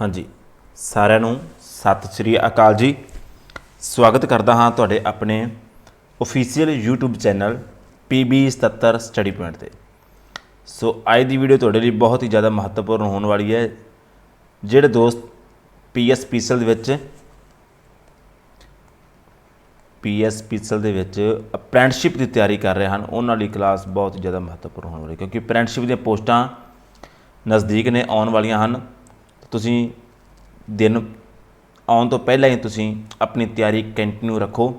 ਹਾਂਜੀ। ਸਾਰਿਆਂ ਨੂੰ ਸਤਿ ਸ੍ਰੀ ਅਕਾਲ ਜੀ। ਸਵਾਗਤ ਕਰਦਾ ਹਾਂ ਤੁਹਾਡੇ ਆਪਣੇ official YouTube channel PB77 study point ਤੇ। ਸੋ ਅੱਜ ਦੀ ਵੀਡੀਓ ਤੁਹਾਡੇ ਲਈ ਬਹੁਤ ਹੀ ਜ਼ਿਆਦਾ ਮਹੱਤਵਪੂਰਨ ਹੋਣ ਵਾਲੀ ਹੈ। ਜਿਹੜੇ ਦੋਸਤ PS ਪੀਸਲ ਦੇ ਵਿੱਚ ਪੀਐਸ ਪੀਸਲ ਦੇ ਵਿੱਚ ਅਪ੍ਰੈਂਟਿਸਸ਼ਿਪ ਦੀ ਤਿਆਰੀ ਕਰ ਰਹੇ ਹਨ, ਉਹਨਾਂ ਲਈ ਕਲਾਸ ਬਹੁਤ ਜ਼ਿਆਦਾ ਮਹੱਤਵਪੂਰਨ ਹੋਣ ਵਾਲੀ ਕਿਉਂਕਿ ਅਪ੍ਰੈਂਟਿਸਸ਼ਿਪ ਦੀਆਂ ਪੋਸਟਾਂ ਨਜ਼ਦੀਕ ਨੇ ਆਉਣ ਵਾਲੀਆਂ ਹਨ। ਤੁਸੀਂ ਦਿਨ ਆਉਣ ਤੋਂ ਪਹਿਲਾਂ ਹੀ ਤੁਸੀਂ ਆਪਣੀ ਤਿਆਰੀ ਕੰਟੀਨਿਊ ਰੱਖੋ,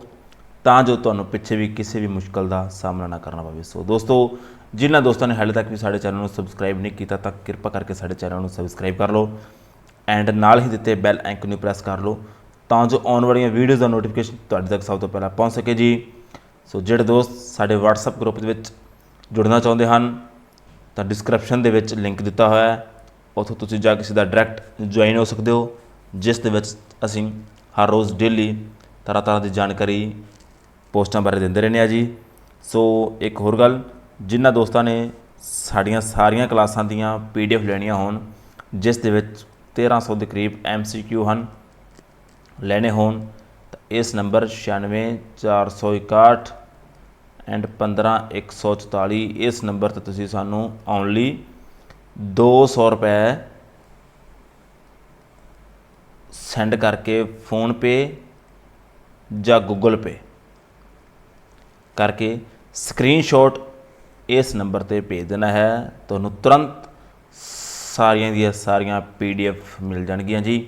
ਤਾਂ ਜੋ ਤੁਹਾਨੂੰ ਪਿੱਛੇ ਵੀ ਕਿਸੇ ਵੀ ਮੁਸ਼ਕਲ ਦਾ ਸਾਹਮਣਾ ਨਾ ਕਰਨਾ ਪਵੇ। ਸੋ ਦੋਸਤੋ, ਜਿਨ੍ਹਾਂ ਦੋਸਤਾਂ ਨੇ ਹਾਲੇ ਤੱਕ ਵੀ ਸਾਡੇ ਚੈਨਲ ਨੂੰ ਸਬਸਕ੍ਰਾਈਬ ਨਹੀਂ ਕੀਤਾ, ਤਾਂ ਕਿਰਪਾ ਕਰਕੇ ਸਾਡੇ ਚੈਨਲ ਨੂੰ ਸਬਸਕ੍ਰਾਈਬ ਕਰ ਲਓ ਐਂਡ ਨਾਲ ਹੀ ਦਿੱਤੇ ਬੈਲ ਆਈਕਨ ਨੂੰ ਪ੍ਰੈਸ ਕਰ ਲਓ, ਤਾਂ ਜੋ ਆਉਣ ਵਾਲੀਆਂ ਵੀਡੀਓਜ਼ ਦਾ ਨੋਟੀਫਿਕੇਸ਼ਨ ਤੁਹਾਡੇ ਤੱਕ ਸਭ ਤੋਂ ਪਹਿਲਾਂ ਪਹੁੰਚ ਸਕੇ ਜੀ। ਸੋ ਜਿਹੜੇ ਦੋਸਤ ਸਾਡੇ WhatsApp ਗਰੁੱਪ ਦੇ ਵਿੱਚ ਜੁੜਨਾ ਚਾਹੁੰਦੇ ਹਨ, ਤਾਂ ਡਿਸਕ੍ਰਿਪਸ਼ਨ ਦੇ ਵਿੱਚ ਲਿੰਕ ਦਿੱਤਾ ਹੋਇਆ ਹੈ। ਉੱਥੋਂ ਤੁਸੀਂ ਜਾ ਕੇ ਸਿੱਧਾ ਡਾਇਰੈਕਟ ਜੁਆਇਨ ਹੋ ਸਕਦੇ ਹੋ, ਜਿਸ ਦੇ ਵਿੱਚ ਅਸੀਂ ਹਰ ਰੋਜ਼ ਡੇਲੀ ਤਰ੍ਹਾਂ ਤਰ੍ਹਾਂ ਦੀ ਜਾਣਕਾਰੀ ਪੋਸਟਾਂ ਬਾਰੇ ਦਿੰਦੇ ਰਹਿੰਦੇ ਆ ਜੀ। ਸੋ ਇੱਕ ਹੋਰ ਗੱਲ, ਜਿਨ੍ਹਾਂ ਦੋਸਤਾਂ ਨੇ ਸਾਡੀਆਂ ਸਾਰੀਆਂ ਕਲਾਸਾਂ ਦੀਆਂ ਪੀਡੀਐਫ ਲੈਣੀਆਂ ਹੋਣ, ਜਿਸ ਦੇ ਵਿੱਚ 1300 ਦੇ ਕਰੀਬ ਐਮਸੀਕਿਊ ਹਨ, ਲੈਣੇ ਹੋਣ, ਤਾਂ ਇਸ ਨੰਬਰ 96461 ਐਂਡ 15144 ਇਸ ਨੰਬਰ ਤੇ ਤੁਸੀਂ ਸਾਨੂੰ ਓਨਲੀ 200 ਰੁਪਏ ਸੈਂਡ ਕਰਕੇ ਫੋਨ ਪੇ ਜਾਂ ਗੂਗਲ ਪੇ ਕਰਕੇ ਸਕਰੀਨਸ਼ਾਟ ਇਸ ਨੰਬਰ ਤੇ ਭੇਜ ਦੇਣਾ ਹੈ। ਤੁਹਾਨੂੰ ਤੁਰੰਤ ਸਾਰੀਆਂ ਦੀਆਂ ਸਾਰੀਆਂ ਪੀਡੀਐਫ ਮਿਲ ਜਾਣਗੀਆਂ ਜੀ।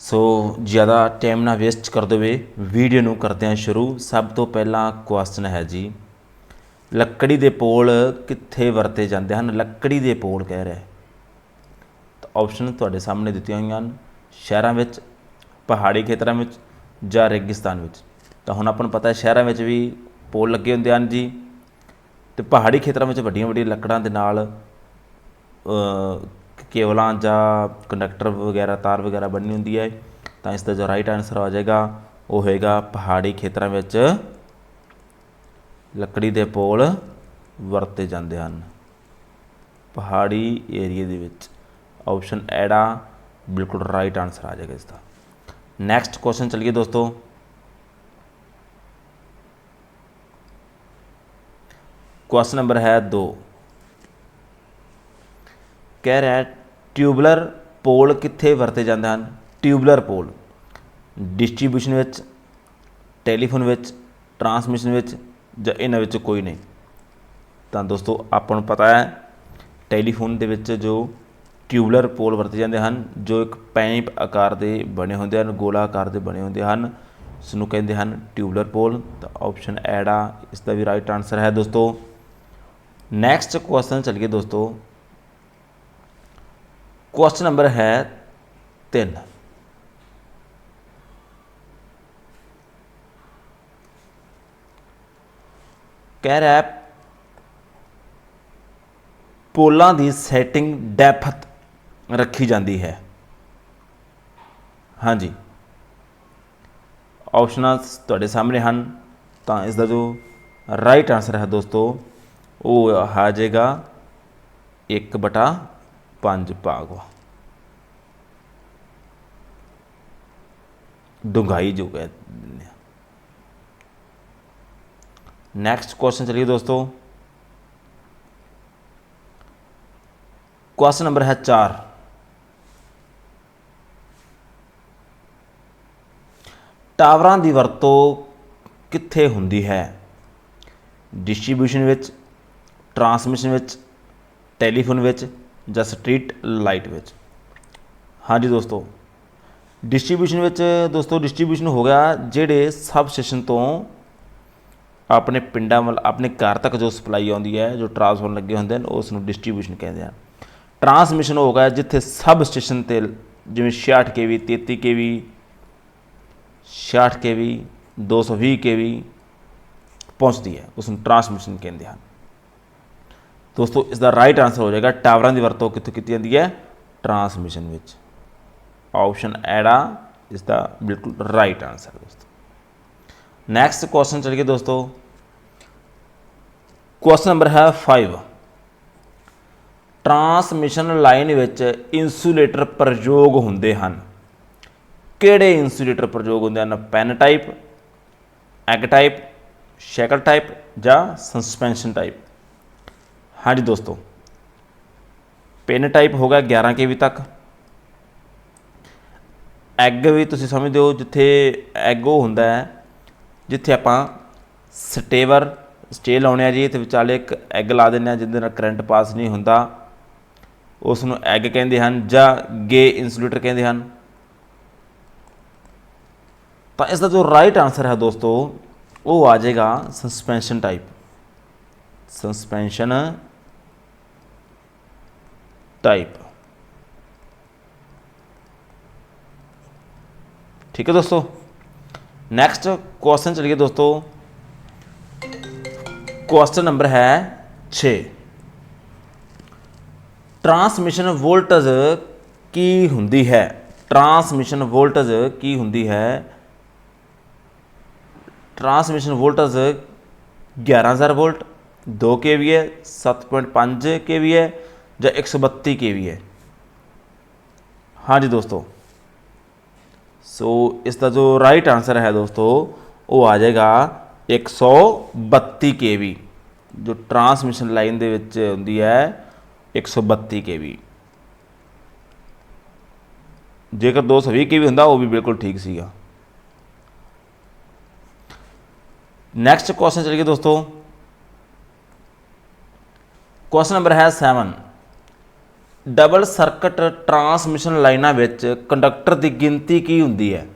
ਸੋ ਜ਼ਿਆਦਾ ਟਾਈਮ ਨਾ ਵੇਸਟ ਕਰ ਹੋਏ ਵੀਡੀਓ ਨੂੰ ਕਰਦੇ ਹਾਂ ਸ਼ੁਰੂ। ਸਭ ਤੋਂ ਪਹਿਲਾਂ ਕੁਐਸਚਨ ਹੈ ਜੀ ਲੱਕੜੀ ਦੇ ਪੋਲ ਕਿੱਥੇ ਵਰਤੇ ਜਾਂਦੇ ਹਨ? ਲੱਕੜੀ ਦੇ ਪੋਲ ਕਹਿ ਰਿਹਾ ਹੈ। ਤਾਂ ਆਪਸ਼ਨ ਤੁਹਾਡੇ ਸਾਹਮਣੇ ਦਿੱਤੀਆਂ ਹੋਈਆਂ ਹਨ। ਸ਼ਹਿਰਾਂ ਵਿੱਚ ਪਹਾੜੀ ਖੇਤਰਾਂ ਵਿੱਚ ਜਾਂ ਰੇਗਿਸਤਾਨ ਵਿੱਚ। ਤਾਂ ਹੁਣ ਆਪਾਂ ਨੂੰ ਪਤਾ ਹੈ ਸ਼ਹਿਰਾਂ ਵਿੱਚ ਵੀ ਪੋਲ ਲੱਗੇ ਹੁੰਦੇ ਹਨ ਜੀ। ਤੇ ਪਹਾੜੀ ਖੇਤਰਾਂ ਵਿੱਚ ਵੱਡੀਆਂ ਵੱਡੀਆਂ ਲੱਕੜਾਂ ਦੇ ਨਾਲ ਅ, ਕੇਬਲਾਂ ਜਾਂ ਕੰਡਕਟਰ ਵਗੈਰਾ ਤਾਰ ਵਗੈਰਾ ਬੰਨੀ ਹੁੰਦੀ ਹੈ। ਤਾਂ ਇਸ ਦਾ ਜੋ ਰਾਈਟ ਆਨਸਰ ਆ ਜਾਏਗਾ ਉਹ ਹੋਏਗਾ ਪਹਾੜੀ ਖੇਤਰਾਂ ਵਿੱਚ ਲੱਕੜੀ ਦੇ ਪੋਲ ਵਰਤੇ ਜਾਂਦੇ ਹਨ। ਪਹਾੜੀ ਏਰੀਆ ਦੇ ਵਿੱਚ ਆਪਸ਼ਨ ਐੜਾ ਬਿਲਕੁਲ ਰਾਈਟ ਆਨਸਰ ਆ ਜਾਏਗਾ ਇਸ ਦਾ ਨੈਕਸਟ ਕੁਐਸਚਨ ਚਲਿਏ ਦੋਸਤੋ। ਕੁਐਸਚਨ ਨੰਬਰ ਹੈ 2 ਕਹਿ ਰਿਹਾ ਟਿਊਬਲਰ ਪੋਲ ਕਿੱਥੇ ਵਰਤੇ ਜਾਂਦੇ ਹਨ? ਟਿਊਬਲਰ ਪੋਲ ਡਿਸਟ੍ਰੀਬਿਊਸ਼ਨ ਵਿੱਚ ਟੈਲੀਫੋਨ ਵਿੱਚ ਟਰਾਂਸਮਿਸ਼ਨ ਵਿੱਚ ਜਾਂ ਇਹਨਾਂ ਵਿੱਚ ਕੋਈ ਨਹੀਂ। ਤਾਂ ਦੋਸਤੋ, ਆਪਾਂ ਨੂੰ ਪਤਾ ਹੈ, ਟੈਲੀਫੋਨ ਦੇ ਵਿੱਚ ਜੋ ਟਿਊਬਲਰ ਪੋਲ ਵਰਤੇ ਜਾਂਦੇ ਹਨ, ਜੋ ਇੱਕ ਪਾਈਪ ਆਕਾਰ ਦੇ ਬਣੇ ਹੁੰਦੇ ਹਨ ਗੋਲਾ ਆਕਾਰ ਦੇ ਬਣੇ ਹੁੰਦੇ ਹਨ ਇਸ ਨੂੰ ਕਹਿੰਦੇ ਹਨ ਟਿਊਬਲਰ ਪੋਲ। ਤਾਂ ਆਪਸ਼ਨ ਐਡ ਆ ਇਸ ਦਾ ਵੀ ਰਾਈਟ ਆਨਸਰ ਹੈ ਦੋਸਤੋ। ਨੈਕਸਟ ਕੁਐਸਚਨ ਚਲਿਏ ਦੋਸਤੋ। ਕੁਐਸਚਨ ਨੰਬਰ ਹੈ 3 ਕਹਿ ਰਿਹਾ ਪੋਲਾਂ ਦੀ ਸੈਟਿੰਗ ਡੈਪਥ ਰੱਖੀ ਜਾਂਦੀ ਹੈ। ਹਾਂਜੀ। ਆਪਸ਼ਨਾਂ ਤੁਹਾਡੇ ਸਾਹਮਣੇ ਹਨ, ਤਾਂ ਇਸ ਦਾ ਜੋ ਰਾਈਟ ਆਨਸਰ ਹੈ ਦੋਸਤੋ, ਉਹ ਆ ਜਾਏਗਾ 1 ਬਟਾ 5 ਭਾਗ। ਡੂੰਘਾਈ ਜੋ ਹੈ। ਨੈਕਸਟ ਕੁਐਸਚਨ ਚਲਿਏ ਦੋਸਤੋ। ਕੁਐਸਚਨ ਨੰਬਰ ਹੈ 4 ਟਾਵਰਾਂ ਦੀ ਵਰਤੋਂ ਕਿੱਥੇ ਹੁੰਦੀ ਹੈ? ਡਿਸਟ੍ਰੀਬਿਊਸ਼ਨ ਵਿੱਚ ਟਰਾਂਸਮਿਸ਼ਨ ਵਿੱਚ ਟੈਲੀਫੋਨ ਵਿੱਚ ਜਾਂ ਸਟਰੀਟ ਲਾਈਟ ਵਿੱਚ? ਹਾਂਜੀ ਦੋਸਤੋ। ਡਿਸਟ੍ਰੀਬਿਊਸ਼ਨ ਵਿੱਚ ਦੋਸਤੋ ਡਿਸਟ੍ਰੀਬਿਊਸ਼ਨ ਹੋ ਗਿਆ ਜਿਹੜੇ ਸਬ ਸਟੇਸ਼ਨ ਤੋਂ ਆਪਣੇ ਪਿੰਡਾਂ ਵੱਲ, ਆਪਣੇ ਘਰ ਤੱਕ ਜੋ ਸਪਲਾਈ ਆਉਂਦੀ ਹੈ, ਜੋ ਟਰਾਂਸਫਾਰਮਰ ਲੱਗੇ ਹੁੰਦੇ ਹਨ, ਉਸ ਨੂੰ ਡਿਸਟ੍ਰੀਬਿਊਸ਼ਨ ਕਹਿੰਦੇ ਆ ਟਰਾਂਸਮਿਸ਼ਨ ਹੋ ਗਿਆ ਜਿੱਥੇ ਸਬ ਸਟੇਸ਼ਨ ਤੇ, ਜਿਵੇਂ 66 ਕੇਵੀ 33 ਕੇਵੀ 66 ਕੇਵੀ 220 ਕੇਵੀ ਪਹੁੰਚਦੀ ਹੈ। ਉਸ ਨੂੰ ਟਰਾਂਸਮਿਸ਼ਨ ਕਹਿੰਦੇ ਹਨ। ਦੋਸਤੋ, ਇਸ ਦਾ ਰਾਈਟ ਆਨਸਰ ਹੋ ਜਾਏਗਾ, ਟਾਵਰਾਂ ਦੀ ਵਰਤੋਂ ਕਿੱਥੇ ਕੀਤੀ ਜਾਂਦੀ ਹੈ? ਟਰਾਂਸਮਿਸ਼ਨ ਵਿੱਚ। ਆਪਸ਼ਨ ਐੜਾ ਇਸ ਦਾ ਬਿਲਕੁਲ ਰਾਈਟ ਆਨਸਰ ਦੋਸਤੋ। ਨੈਕਸਟ ਕੁਐਸਚਨ ਚਲਿਏ ਦੋਸਤੋ ਕੁਐਸਚਨ ਨੰਬਰ ਹੈ 5 ਟਰਾਂਸਮਿਸ਼ਨ ਲਾਈਨ ਵਿੱਚ ਇਨਸੂਲੇਟਰ ਪ੍ਰਯੋਗ ਹੁੰਦੇ ਹਨ ਕਿਹੜੇ ਇਨਸੂਲੇਟਰ ਪ੍ਰਯੋਗ ਹੁੰਦੇ ਹਨ pin type egg type shackle type ਜਾਂ ਸਸਪੈਂਸ਼ਨ ਟਾਈਪ ਹਾਂਜੀ ਦੋਸਤੋ ਪੈਨ ਟਾਈਪ ਹੋਗਾ 11 ਕੇਵੀ ਤੱਕ ਐਗ ਵੀ ਤੁਸੀਂ ਸਮਝਦੇ ਹੋ ਜਿੱਥੇ ਐਗ ਉਹ ਹੁੰਦਾ ਹੈ ਜਿੱਥੇ ਆਪਾਂ ਸਟੇਵਰ ਸਟੇ ਲਾਉਣੇ ਆ ਜੀ, ਤੇ ਵਿਚਾਲੇ ਇੱਕ ਐਗ ਲਾ ਦਿੰਦੇ ਆ, ਜਿਹਦੇ ਨਾਲ ਕਰੰਟ ਪਾਸ ਨਹੀਂ ਹੁੰਦਾ। ਉਸ ਨੂੰ ਐਗ ਕਹਿੰਦੇ ਹਨ ਜਾਂ ਗੇ ਇਨਸੂਲੇਟਰ ਕਹਿੰਦੇ ਹਨ। ਤਾਂ ਇਸ ਦਾ ਜੋ ਰਾਈਟ ਆਨਸਰ ਹੈ ਦੋਸਤੋ, ਉਹ ਆ ਜਾਏਗਾ ਸਸਪੈਂਸ਼ਨ ਟਾਈਪ ਸਸਪੈਂਸ਼ਨ ਟਾਈਪ ਠੀਕ ਹੈ ਦੋਸਤੋ? ਨੈਕਸਟ ਕੁਐਸਚਨ ਚਲਿਏ ਦੋਸਤੋ ਕੁਐਸਚਨ ਨੰਬਰ ਹੈ 6 ਟਰਾਂਸਮਿਸ਼ਨ ਵੋਲਟੇਜ ਕੀ ਹੁੰਦੀ ਹੈ ਟਰਾਂਸਮਿਸ਼ਨ ਵੋਲਟੇਜ ਕੀ ਹੁੰਦੀ ਹੈ transmission voltage 11000 volt 2 kVA 7.5 kVA ਜਾਂ 132 kVA ਹਾਂਜੀ ਦੋਸਤੋ ਸੋ ਇਸ ਦਾ ਜੋ ਰਾਈਟ ਆਨਸਰ ਹੈ ਦੋਸਤੋ, ਉਹ ਆ ਜਾਏਗਾ 132 kV ਜੋ ਟਰਾਂਸਮਿਸ਼ਨ ਲਾਈਨ ਦੇ ਵਿੱਚ ਹੁੰਦੀ ਹੈ 132 kV ਜੇਕਰ 220 kV ਹੁੰਦਾ, ਉਹ ਵੀ ਬਿਲਕੁਲ ਠੀਕ ਸੀਗਾ। ਨੈਕਸਟ ਕੁਐਸਚਨ ਚਲੀਏ ਦੋਸਤੋ। ਕੁਐਸਚਨ ਨੰਬਰ ਹੈ 7 ਡਬਲ ਸਰਕਟ ਟਰਾਂਸਮਿਸ਼ਨ ਲਾਈਨਾਂ ਵਿੱਚ ਕੰਡਕਟਰ ਦੀ ਗਿਣਤੀ ਕੀ ਹੁੰਦੀ ਹੈ?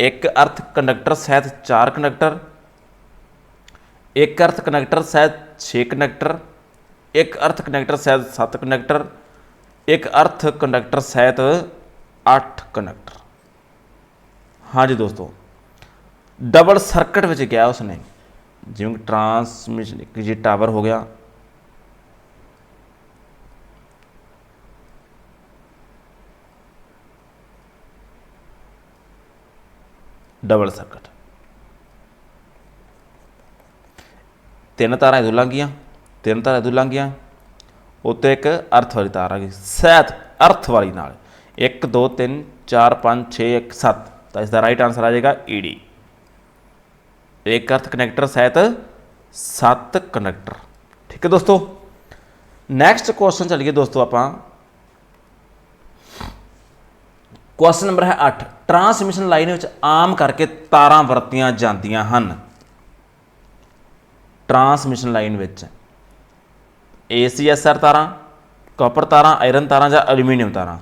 ਇੱਕ ਅਰਥ ਕੰਡਕਟਰ ਸਹਿਤ 4 ਕੰਡਕਟਰ, ਇੱਕ ਅਰਥ ਕੰਡਕਟਰ ਸਹਿਤ 6 ਕੰਡਕਟਰ, ਇੱਕ ਅਰਥ ਕੰਡਕਟਰ ਸਹਿਤ 7 ਕੰਡਕਟਰ, ਇੱਕ ਅਰਥ ਕੰਡਕਟਰ ਸਹਿਤ 8 ਕੰਡਕਟਰ। ਹਾਂਜੀ ਦੋਸਤੋ, ਡਬਲ ਸਰਕਟ ਵਿੱਚ ਗਿਆ ਉਸਨੇ, ਜਿਵੇਂ ਕਿ ਟਰਾਂਸਮਿਸ਼ਨ, ਇੱਕ ਜੀ ਟਾਵਰ ਹੋ ਗਿਆ ਡਬਲ ਸਰਕਟ ਤਿੰਨ ਤਾਰਾਂ ਇਦੋਂ ਲੰਘੀਆਂ ਤਿੰਨ ਤਾਰਾਂ ਇਦੋਂ ਲੰਘੀਆਂ ਉੱਤੇ ਇੱਕ ਅਰਥ ਵਾਲੀ ਤਾਰ ਆ ਗਈ। ਸਹਿਤ ਅਰਥ ਵਾਲੀ ਨਾਲ। 1 2 3 4 5 6 1 7 ਤਾਂ ਇਸ ਦਾ ਰਾਈਟ ਆਨਸਰ ਆ ਜਾਏਗਾ ਈਡੀ ਇੱਕ ਅਰਥ ਕਨੈਕਟਰ ਸਹਿਤ 7 ਕਨੈਕਟਰ ਠੀਕ ਹੈ ਦੋਸਤੋ? ਨੈਕਸਟ ਕੁਐਸਚਨ ਚਲੀਏ ਦੋਸਤੋ ਆਪਾਂ। ਕੁਐਸਚਨ ਨੰਬਰ ਹੈ 8 ਟਰਾਂਸਮਿਸ਼ਨ ਲਾਈਨ ਵਿੱਚ ਆਮ ਕਰਕੇ ਤਾਰਾਂ ਵਰਤੀਆਂ ਜਾਂਦੀਆਂ ਹਨ। ਟਰਾਂਸਮਿਸ਼ਨ ਲਾਈਨ ਵਿੱਚ ACSR ਤਾਰਾਂ ਕਾਪਰ ਤਾਰਾਂ ਆਇਰਨ ਤਾਰਾਂ ਜਾਂ ਐਲੂਮੀਨੀਅਮ ਤਾਰਾਂ।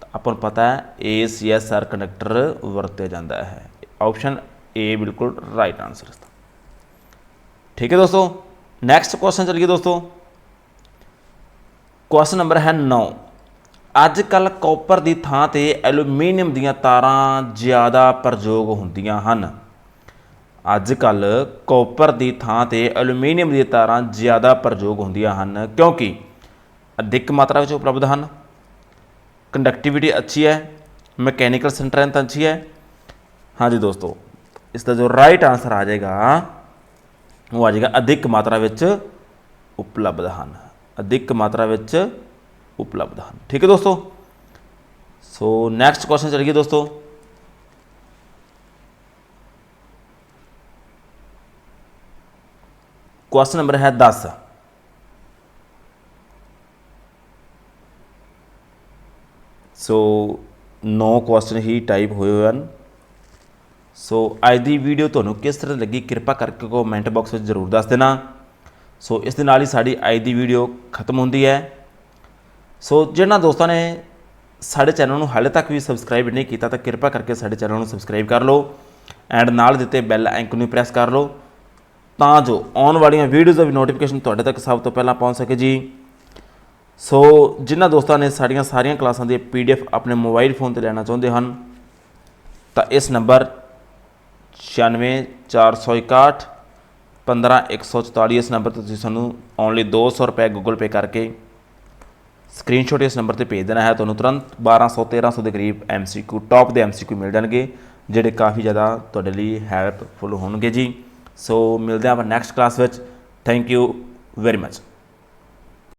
ਤਾਂ ਆਪਾਂ ਨੂੰ ਪਤਾ ਹੈ ACSR ਕਨੈਕਟਰ ਵਰਤਿਆ ਜਾਂਦਾ ਹੈ। ਆਪਸ਼ਨ ਏ ਬਿਲਕੁਲ ਰਾਈਟ ਆਨਸਰ ਹੈ ਠੀਕ ਹੈ ਦੋਸਤੋ? ਨੈਕਸਟ ਕੁਐਸਚਨ ਚਲੀਏ ਦੋਸਤੋ। ਕੁਐਸਚਨ ਨੰਬਰ ਹੈ 9 ਅੱਜ ਕੱਲ ਕਾਪਰ ਦੀ ਥਾਂ ਤੇ ਐਲੂਮੀਨੀਅਮ ਦੀਆਂ ਤਾਰਾਂ ਜ਼ਿਆਦਾ ਪ੍ਰਯੋਗ ਹੁੰਦੀਆਂ ਹਨ। ਅੱਜ ਕੱਲ ਕਾਪਰ ਦੀ ਥਾਂ ਤੇ ਐਲੂਮੀਨੀਅਮ ਦੀਆਂ ਤਾਰਾਂ ਜ਼ਿਆਦਾ ਪ੍ਰਯੋਗ ਹੁੰਦੀਆਂ ਹਨ ਕਿਉਂਕਿ ਅਧਿਕ ਮਾਤਰਾ ਵਿੱਚ ਉਪਲਬਧ ਹਨ। ਕੰਡਕਟੀਵਿਟੀ ਅੱਛੀ ਹੈ, ਮਕੈਨੀਕਲ ਸਟਰੈਂਥ ਅੱਛੀ ਹੈ। ਹਾਂਜੀ ਦੋਸਤੋ, ਇਸ ਦਾ ਜੋ ਰਾਈਟ ਆਨਸਰ ਆ ਜਾਏਗਾ, ਉਹ ਆ ਜਾਏਗਾ ਅਧਿਕ ਮਾਤਰਾ ਵਿੱਚ ਉਪਲਬਧ ਹਨ। ਅਧਿਕ ਮਾਤਰਾ ਵਿੱਚ ਉਪਲਬਧ ਹਨ ਠੀਕ ਹੈ ਦੋਸਤੋ ਸੋ ਨੈਕਸਟ ਕੁਐਸਚਨ ਚਲੀਏ ਦੋਸਤੋ ਕੁਐਸਚਨ ਨੰਬਰ ਹੈ 10 ਸੋ 9 ਕੁਐਸਚਨ ਹੀ ਟਾਈਪ ਹੋਏ ਹੋਏ ਹਨ ਸੋ ਅੱਜ ਦੀ ਵੀਡੀਓ ਤੁਹਾਨੂੰ ਕਿਸ ਤਰ੍ਹਾਂ ਲੱਗੀ ਕਿਰਪਾ ਕਰਕੇ ਕਮੈਂਟ ਬਾਕਸ ਵਿੱਚ ਜ਼ਰੂਰ ਦੱਸ ਦੇਣਾ ਸੋ ਇਸ ਦੇ ਨਾਲ ਹੀ ਸਾਡੀ ਅੱਜ ਦੀ ਵੀਡੀਓ ਖਤਮ ਹੁੰਦੀ ਹੈ ਸੋ ਜਿਹਨਾਂ ਦੋਸਤਾਂ ਨੇ ਸਾਡੇ ਚੈਨਲ ਨੂੰ ਹਾਲੇ ਤੱਕ ਵੀ ਸਬਸਕ੍ਰਾਈਬ ਨਹੀਂ ਕੀਤਾ, ਤਾਂ ਕਿਰਪਾ ਕਰਕੇ ਸਾਡੇ ਚੈਨਲ ਨੂੰ ਸਬਸਕ੍ਰਾਈਬ ਕਰ ਲਓ ਐਂਡ ਨਾਲ ਦਿੱਤੇ ਬੈਲ ਆਈਕਨ ਨੂੰ ਪ੍ਰੈਸ ਕਰ ਲਓ ਤਾਂ ਜੋ ਆਉਣ ਵਾਲੀਆਂ ਵੀਡੀਓਜ਼ ਦਾ ਵੀ ਨੋਟੀਫਿਕੇਸ਼ਨ ਤੁਹਾਡੇ ਤੱਕ ਸਭ ਤੋਂ ਪਹਿਲਾਂ ਪਹੁੰਚ ਸਕੇ ਜੀ। ਸੋ ਜਿਨ੍ਹਾਂ ਦੋਸਤਾਂ ਨੇ ਸਾਡੀਆਂ ਸਾਰੀਆਂ ਕਲਾਸਾਂ ਦੀ ਪੀਡੀਐਫ ਆਪਣੇ ਮੋਬਾਈਲ ਫੋਨ ਤੇ ਲੈਣਾ ਚਾਹੁੰਦੇ ਹਨ, ਤਾਂ ਇਸ ਨੰਬਰ 96461 15144 ਇਸ ਨੰਬਰ ਤੇ ਤੁਸੀਂ ਸਾਨੂੰ ਓਨਲੀ 200 ਰੁਪਏ ਗੂਗਲ ਪੇ ਕਰਕੇ ਸਕਰੀਨਸ਼ਾਟ ਇਸ ਨੰਬਰ ਤੇ ਭੇਜ ਦੇਣਾ ਹੈ, ਤੁਹਾਨੂੰ ਤੁਰੰਤ 1200 1300 ਦੇ ਕਰੀਬ ਐਮਸੀਕਿਊ ਟੌਪ ਦੇ ਐਮਸੀਕਿਊ ਮਿਲ ਜਾਣਗੇ, ਜਿਹੜੇ ਕਾਫੀ ਜ਼ਿਆਦਾ ਤੁਹਾਡੇ ਲਈ ਹੈਲਪਫੁਲ ਹੋਣਗੇ ਜੀ। ਸੋ ਮਿਲਦੇ ਹਾਂ ਆਪਾਂ ਨੈਕਸਟ ਕਲਾਸ ਵਿੱਚ। Thank you very much